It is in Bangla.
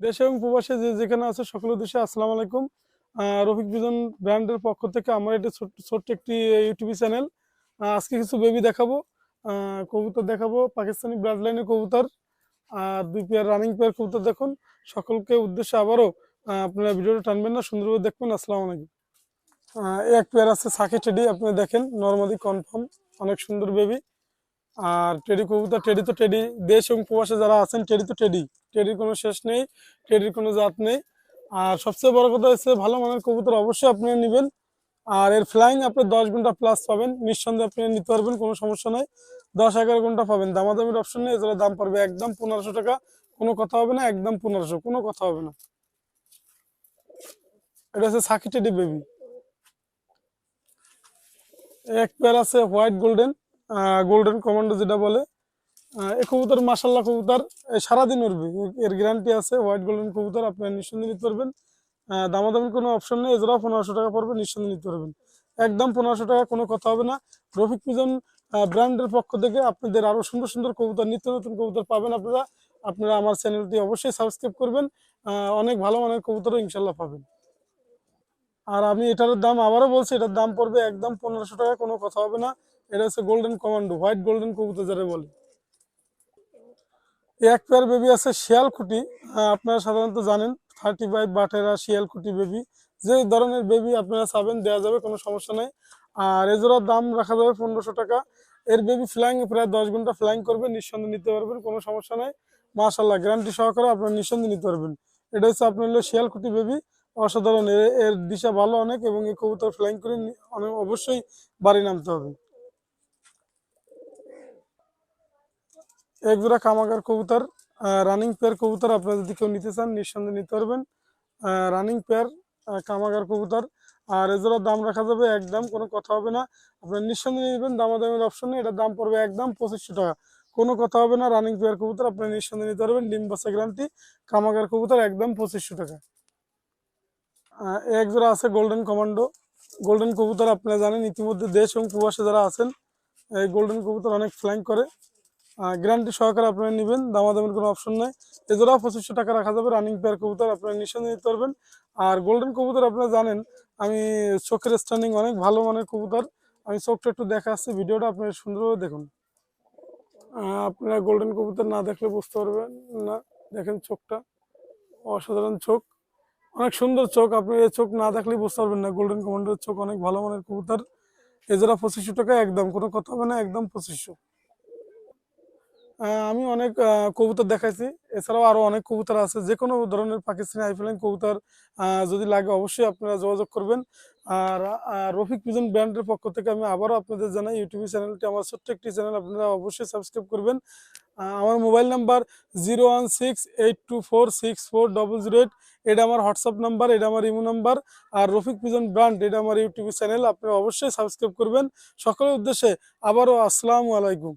দেশে এবং প্রবাসে যে যেখানে আছে সকলের দেশে আসসালামু আলাইকুম। রফিক বিজন ব্র্যান্ডের পক্ষ থেকে আমার এটা ছোট্ট একটি ইউটিউব চ্যানেল আজকে কিছু বেবি দেখাবো। কবুতর দেখাবো। পাকিস্তানি ব্লাড লাইনের কবুতর আর দুই পেয়ার রানিং পেয়ার কবুতর দেখুন। সকলকে উদ্দেশ্যে আবারও আপনারা ভিডিওটা টানবেন না সুন্দরভাবে দেখবেন। আসসালামু আলাইকুম। এক পেয়ার আছে সাকি টেডি, আপনি দেখেন। নর্মালি কনফার্ম অনেক সুন্দর বেবি আর টেডি কবুতর টেডি তো টেডি দেশ এবং প্রবাসে যারা আছেন টেডি তো টেডি টেডির কোনো শেষ নেই টেডির কোনো জাত নেই। আর সবচেয়ে বড় কথা হচ্ছে, ভালো মানের কবুতর অবশ্যই আপনি নেবেন। আর এর ফ্লাইং আপনি দশ ঘণ্টা প্লাস পাবেন, নিঃসন্দেহে আপনি নিতে পারবেন, কোনো সমস্যা নেই। দশ এগারো ঘণ্টা পাবেন। দামাদামির অপশন নেই এছাড়া দাম পড়বে একদম পনেরোশো টাকা। কোনো কথা হবে না, একদম পনেরোশো, কোনো কথা হবে না। এটা হচ্ছে সাকি টেডি বেবি এক পেয়ার আছে হোয়াইট গোল্ডেন গোল্ডেন কমান্ডো যেটা বলে এই কবুতর মাসাল্লাহ কবুতর সারাদিন উঠবে এর- গ্যারান্টি আছে হোয়াইট গোল্ডেন কবুতর আপনি নিঃসন্দেহে নিতে পারবেন। আহ, দামাদামির কোনো অপশন নেই এছাড়াও পনেরোশো টাকা পড়বে নিঃসন্দেহে নিতে পারবেন। একদম পনেরোশো টাকা কোনো কথা হবে না। রফিক পিজন ব্র্যান্ডের পক্ষ থেকে আপনাদের আরও সুন্দর সুন্দর কবুতর নিত্য নতুন কবুতর পাবেন আপনারা। আপনারা আমার চ্যানেলটি অবশ্যই সাবস্ক্রাইব করবেন। অনেক ভালো মানের কবুতরও ইনশাল্লাহ পাবেন। আর আমি এটার দাম আবারও বলছি এটার দাম পড়বে একদম পনেরোশো টাকা কোনো কথা হবে না। এটা হচ্ছে গোল্ডেন কমান্ডো হোয়াইট গোল্ডেন কবুতর যারা বলে। এক পেয়ার বেবি আছে শিয়ালকুটি আপনারা সাধারণত জানেন থার্টি ফাইভ বাটেরা শিয়ালকুটি বেবি যে ধরনের বেবি আপনারা চাবেন দেওয়া যাবে, কোনো সমস্যা নাই। আর এজোড়ার দাম রাখা যাবে পনেরোশো টাকা। এর বেবি ফ্লাইং প্রায় দশ ঘণ্টা ফ্লাইং করবে নিঃসন্দেহে নিতে পারবেন, কোনো সমস্যা নাই। মাশাল্লাহ গ্যারান্টি সহকারে আপনারা নিঃসন্দেহে নিতে পারবেন। এটা হচ্ছে আপনার হলো শিয়ালকুটি বেবি অসাধারণ এর দিশা ভালো অনেক এবং এই কবুতর ফ্লাইং করে অনেক অবশ্যই বাড়ি নামতে হবে। এক জোড়া কামাগার কবুতর রানিং পেয়ার কবুতর আপনারা যদি কেউ নিতে চান, নিঃসন্দেহে নিতে পারবেন। রানিং পেয়ার কামাগার কবুতর। আর এজোড়ার দাম রাখা যাবে একদম, কোনো কথা হবে না। আপনার নিঃসন্দেহে নেবেন, দামাদামের অপশন নেই এটার দাম পড়বে একদম পঁচিশশো টাকা। কোনো কথা হবে না রানিং পেয়ার কবুতর, আপনার নিঃসন্দেহে নিতে পারবেন। ডিম বাসা গ্যারান্টি কামাগার কবুতর একদম পঁচিশশো টাকা। এক জোড়া আছে গোল্ডেন কমান্ডো গোল্ডেন কবুতর আপনারা জানেন, ইতিমধ্যে দেশ এবং প্রবাসে যারা আছেন, এই গোল্ডেন কবুতর অনেক ফ্ল্যাং করে। গ্যারান্টি সহকারে আপনারা নেবেন, দামাদামের কোনো অপশন নাই। এছাড়াও পঁচিশশো টাকা রাখা যাবে রানিং পেয়ার কবুতর আপনারা নিঃসন্দেহে নিতে পারবেন। আর গোল্ডেন কবুতর আপনারা জানেন, আমি চোখের স্ট্যান্ডিং অনেক ভালো মানের কবুতর। আমি চোখটা একটু দেখা আসছে ভিডিওটা আপনারা সুন্দরভাবে দেখুন। আপনারা গোল্ডেন কবুতর না দেখলে বুঝতে পারবেন না। দেখেন চোখটা, অসাধারণ চোখ। অনেক সুন্দর চোখ, আপনি এই চোখ না দেখলে বুঝতে পারবেন না। গোল্ডেন কমান্ডের চোখ অনেক ভালো মানের কবুতর। এছাড়া পঁচিশশো টাকা একদম, কোনো কথা হবে না, একদম পঁচিশশো। আমি অনেক কবুতর দেখাইছি। এছাড়াও আরও অনেক কবুতর আছে। যে কোনো ধরনের পাকিস্তানি আইফ্লাইন কবুতর যদি লাগে অবশ্যই আপনারা যোগাযোগ করবেন। আর রফিক পিজন ব্র্যান্ডের পক্ষ থেকে আমি আবারও আপনাদের জানাই, ইউটিউব চ্যানেলটি, আমার ছোট্ট একটি চ্যানেল, আপনারা অবশ্যই সাবস্ক্রাইব করবেন। আমার mobile number zero one six eight two four six four double zero eight, এটা আমার হোয়াটসঅ্যাপ নাম্বার, এটা আমার ইমো নাম্বার। আর রফিক পিজন ব্র্যান্ড, এটা আমার ইউটিউব চ্যানেল, আপনারা অবশ্যই সাবস্ক্রাইব করবেন। সকলের উদ্দেশ্যে আবারও আসসালামু আলাইকুম।